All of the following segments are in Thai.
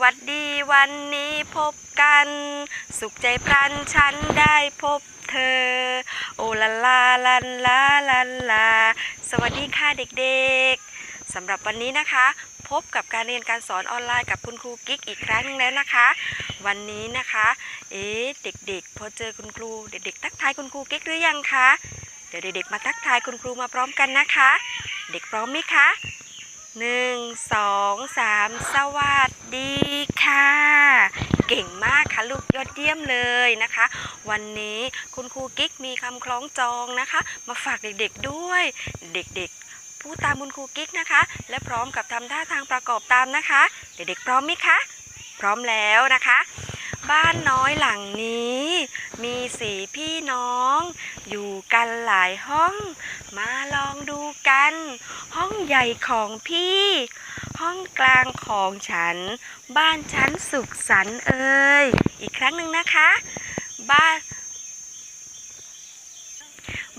วัสดีวันนี้พบกัน สุขใจพลันฉันได้พบเธอ โอลาลาลันลาลันลา สวัสดีค่ะเด็กๆสำหรับวันนี้นะคะ พบกับการเรียนการสอนออนไลน์กับคุณครูกิ๊กอีกครั้งนึงแล้วนะคะ วันนี้นะคะ เอ๊ะเด็ก ๆ พอเจอคุณครูเด็กๆ ทักทายคุณครูกิ๊กหรือยังคะเดี๋ยวเด็กๆมาทักทายคุณครูมาพร้อมกันนะคะ เด็กพร้อมไหมคะหนึ่งสองสามสวัส ดีค่ะ เก่งมากค่ะลูกยอดเยี่ยมเลยนะคะ วันนี้คุณครูกิ๊กมีคำคล้องจองนะคะ มาฝากเด็กๆด้วย เด็กๆ พูดตามคุณครูกิ๊กนะคะ และพร้อมกับทำท่าทางประกอบตามนะคะ เด็กๆพร้อมไหมคะ พร้อมแล้วนะคะ บ้านน้อยหลังนี้ มีสี่พี่น้อง อยู่กันหลายห้อง มาลองดูกัน ห้องใหญ่ของพี่ ห้องกลางของฉัน บ้านฉันสุขสันต์เอ่ยอีกครั้งหนึ่งนะคะ บ้าน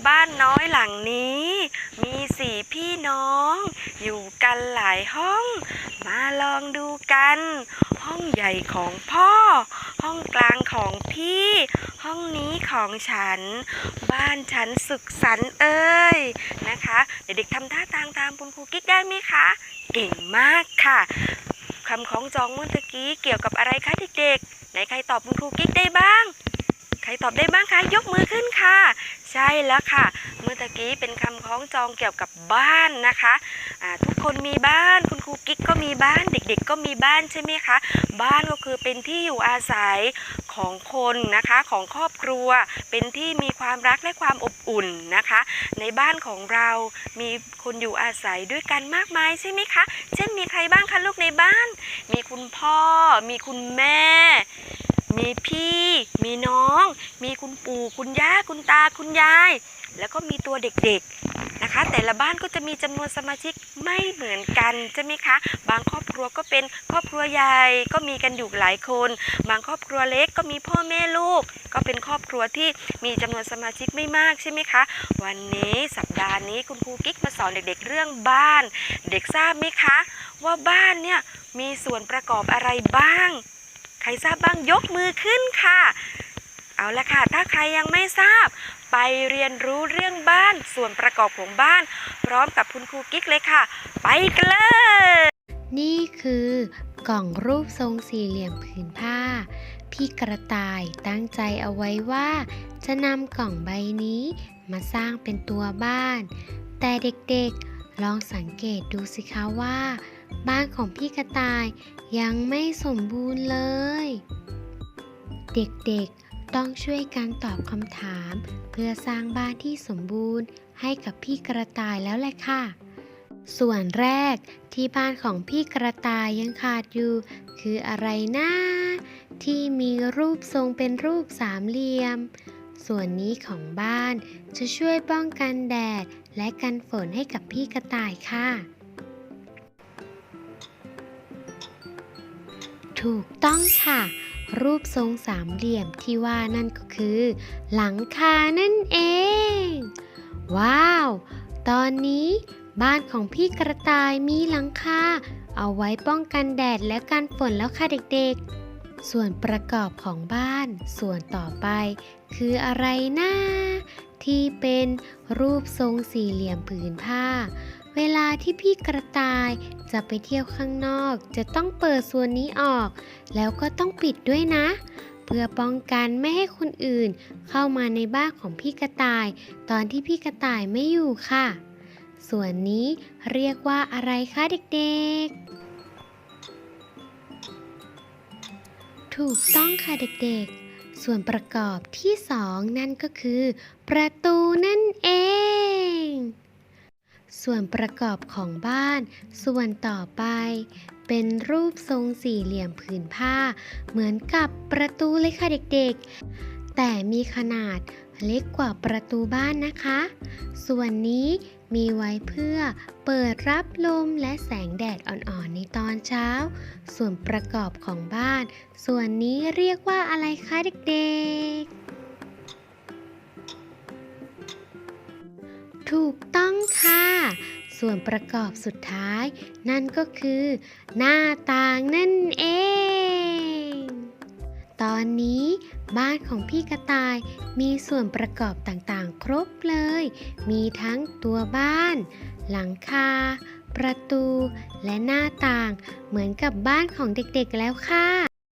บ้านน้อยหลังนี้ มีสี่พี่น้อง อยู่กันหลายห้อง มาลองดูกัน ห้องใหญ่ของพ่อ ห้องกลางของพี่ ห้องนี้ของฉัน บ้านฉันสุขสันต์เอ้ยนะคะ เด็กๆทำท่าทางตามคุณครูกิ๊กได้ไหมคะ เก่งมากค่ะคำของจองเมื่อกี้เกี่ยวกับอะไรคะเด็กๆไหนใครตอบคุณครูกิ๊กได้บ้าง ใครตอบได้บ้างคะยกมือขึ้นค่ะ ใช่แล้วค่ะเมื่อตะกี้เป็นคำคล้องจองเกี่ยวกับบ้านนะคะอ่าทุกคนมีบ้านคุณครูกิ๊กก็มีบ้านเด็ก ๆ ก็มีบ้านใช่ไหมคะ บ้านก็คือเป็นที่อยู่อาศัยของคนนะคะของครอบครัว เป็นที่มีความรักและความอบอุ่นนะคะ ในบ้านของเรามีคนอยู่อาศัยด้วยกันมากมายใช่ไหมคะ เช่นมีใครบ้างคะลูกในบ้าน มีคุณพ่อ มีคุณแม่ มีพี่ มีน้อง มีคุณปู่คุณย่าคุณตาคุณยาย แล้วก็มีตัวเด็กๆนะคะ แต่ละบ้านก็จะมีจำนวนสมาชิกไม่เหมือนกันใช่ไหมคะ บางครอบครัวก็เป็นครอบครัวใหญ่ก็มีกันอยู่หลายคน บางครอบครัวเล็กก็มีพ่อแม่ลูก ก็เป็นครอบครัวที่มีจำนวนสมาชิกไม่มากใช่ไหมคะ วันนี้สัปดาห์นี้คุณครูกิ๊กมาสอนเด็กๆ เรื่องบ้าน เด็กทราบไหมคะ ว่าบ้านเนี่ยมีส่วนประกอบอะไรบ้าง ใครทราบบ้างยกมือขึ้นค่ะ เอาละค่ะ ถ้าใครยังไม่ทราบ ไปเรียนรู้เรื่องบ้านส่วนประกอบของบ้าน พร้อมกับคุณครูกิ๊กเลยค่ะ ไปกันเลย นี่คือกล่องรูปทรงสี่เหลี่ยมผืนผ้า พี่กระต่ายตั้งใจเอาไว้ว่า จะนำกล่องใบนี้มาสร้างเป็นตัวบ้าน แต่เด็กๆลองสังเกตดูสิคะว่า บ้านของพี่กระต่ายยังไม่สมบูรณ์เลย เด็กๆต้องช่วยกันตอบคำถาม เพื่อสร้างบ้านที่สมบูรณ์ให้กับพี่กระต่ายแล้วแหละค่ะ ส่วนแรกที่บ้านของพี่กระต่ายยังขาดอยู่ คืออะไรนะที่มีรูปทรงเป็นรูปสามเหลี่ยม ส่วนนี้ของบ้านจะช่วยป้องกันแดดและกันฝนให้กับพี่กระต่ายค่ะ ถูกต้องค่ะ รูปทรงสามเหลี่ยมที่ว่านั่นก็คือ หลังคานั่นเอง ว้าว ตอนนี้บ้านของพี่กระต่ายมีหลังคาเอาไว้ป้องกันแดดและกันฝนแล้วค่ะเด็กๆ ส่วนประกอบของบ้าน ส่วนต่อไป คืออะไรนะที่เป็นรูปทรงสี่เหลี่ยมผืนผ้า เวลาที่พี่กระต่ายจะไปเที่ยวข้างนอก จะต้องเปิดส่วนนี้ออก แล้วก็ต้องปิดด้วยนะ เพื่อป้องกันไม่ให้คนอื่น เข้ามาในบ้านของพี่กระต่าย ตอนที่พี่กระต่ายไม่อยู่ค่ะ ส่วนนี้เรียกว่าอะไรคะเด็กๆ ถูกต้องค่ะเด็กๆ ส่วนประกอบที่สองนั่นก็คือ ประตูนั่น ส่วนประกอบของบ้าน ส่วนต่อไป เป็นรูปทรงสี่เหลี่ยมผืนผ้า เหมือนกับประตูเลยค่ะเด็กๆ แต่มีขนาดเล็กกว่าประตูบ้านนะคะ ส่วนนี้มีไว้เพื่อเปิดรับลมและแสงแดดอ่อนๆในตอนเช้า ส่วนประกอบของบ้าน ส่วนนี้เรียกว่าอะไรคะเด็กๆ ถูกต้องค่ะ ส่วนประกอบสุดท้าย นั่นก็คือ หน้าต่างนั่นเอง ตอนนี้บ้านของพี่กระต่ายมีส่วนประกอบต่างๆ ครบเลย มีทั้งตัวบ้าน หลังคา ประตู และหน้าต่าง เหมือนกับบ้านของเด็กๆแล้วค่ะ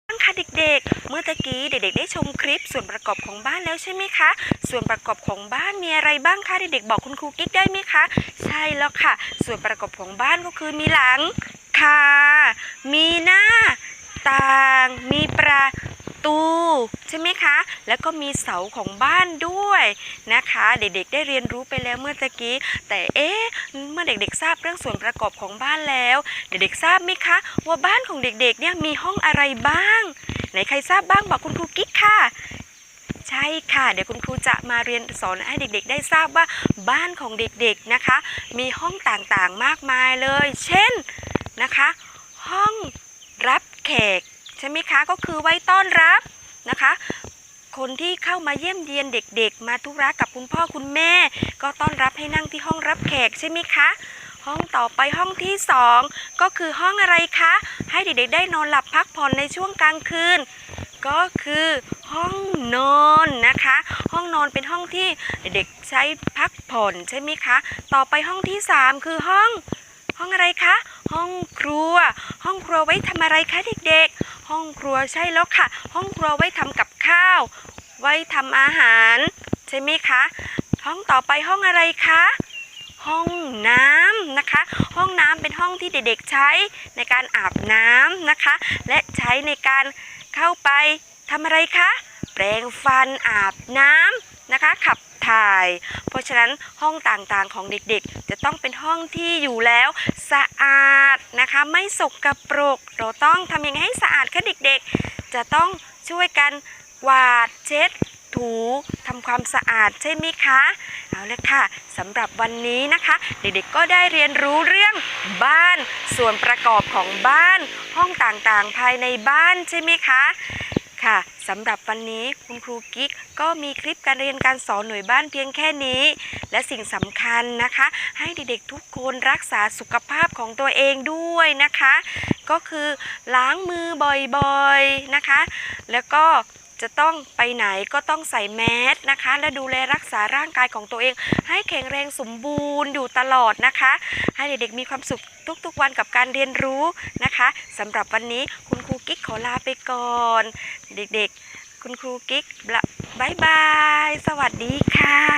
บ้างคะเด็กๆ ตะกี้เด็กๆได้ชมคลิปส่วนประกอบของบ้านแล้วใช่ไหมคะ ส่วนประกอบของบ้านมีอะไรบ้างคะเด็กๆบอกคุณครูกิ๊กได้ไหมคะ ใช่แล้วค่ะ ส่วนประกอบของบ้านก็คือมีหลังคา มีหน้า ต่าง มีประตูใช่ไหมคะ แล้วก็มีเสาของบ้านด้วยนะคะ เด็กๆได้เรียนรู้ไปแล้วเมื่อตะกี้ แต่เอ๊ะเมื่อเด็กๆทราบเรื่องส่วนประกอบของบ้านแล้ว เด็กๆทราบไหมคะ ว่าบ้านของเด็กๆเนี่ยมีห้องอะไรบ้าง ไหนใครทราบบ้างบอกคุณครูกิ๊กค่ะ ใช่ค่ะ เดี๋ยวคุณครูจะมาเรียนสอนให้เด็กๆ ได้ทราบว่าบ้านของเด็กๆนะคะ มีห้องต่างๆมากมายเลย เช่นนะคะ ห้องรับแขกใช่ไหมคะก็คือไว้ต้อนรับนะคะคนที่เข้ามาเยี่ยมเยียนเด็กๆ มาธุระกับคุณพ่อคุณแม่ ก็ต้อนรับให้นั่งที่ห้องรับแขกใช่ไหมคะ ห้องต่อไปห้องที่สองก็คือห้องอะไรคะ ให้เด็กๆได้นอนหลับพักผ่อนในช่วงกลางคืน ก็คือห้องนอนนะคะ ห้องนอนเป็นห้องที่เด็กๆใช้พักผ่อนใช่ไหมคะ ต่อไปห้องที่สามคือห้องห้องอะไรคะ ห้องครัว ห้องครัวไว้ทำอะไรคะเด็กๆ ห้องครัวใช่แล้วค่ะ ห้องครัวไว้ทำกับข้าว ไว้ทำอาหาร ใช่ไหมคะ ห้องต่อไปห้องอะไรคะ ห้องน้ำนะคะ ห้องน้ำเป็นห้องที่เด็กๆใช้ในการอาบน้ำนะคะ และใช้ในการเข้าไปทำอะไรคะ แปรงฟันอาบน้ำนะคะ ขับถ่าย เพราะฉะนั้นห้องต่างๆของเด็กๆ จะต้องเป็นห้องที่อยู่แล้วสะอาดนะคะ ไม่สกปรก เราต้องทำยังไงให้สะอาดคะเด็กๆ จะต้องช่วยกันกวาดเช็ด ถูทำความสะอาดใช่ไหมคะ เอาละค่ะสำหรับวันนี้นะคะ เด็กๆก็ได้เรียนรู้เรื่องบ้าน ส่วนประกอบของบ้าน ห้องต่างๆ ภายในบ้านใช่ไหมคะค่ะสำหรับวันนี้คุณครูกิ๊กก็มีคลิปการเรียนการสอนหน่วยบ้านเพียงแค่นี้ และสิ่งสำคัญนะคะ ให้เด็กๆทุกคนรักษาสุขภาพของตัวเองด้วยนะคะ ก็คือล้างมือบ่อยๆนะคะ แล้วก็ จะต้องไปไหนก็ต้องใส่แมสนะคะ และดูแลรักษาร่างกายของตัวเอง ให้แข็งแรงสมบูรณ์อยู่ตลอดนะคะ ให้เด็กๆมีความสุขทุกๆวันกับการเรียนรู้นะคะสำหรับวันนี้คุณครูกิ๊กขอลาไปก่อน เด็กๆ คุณครูกิ๊กบ๊ายบาย สวัสดีค่ะ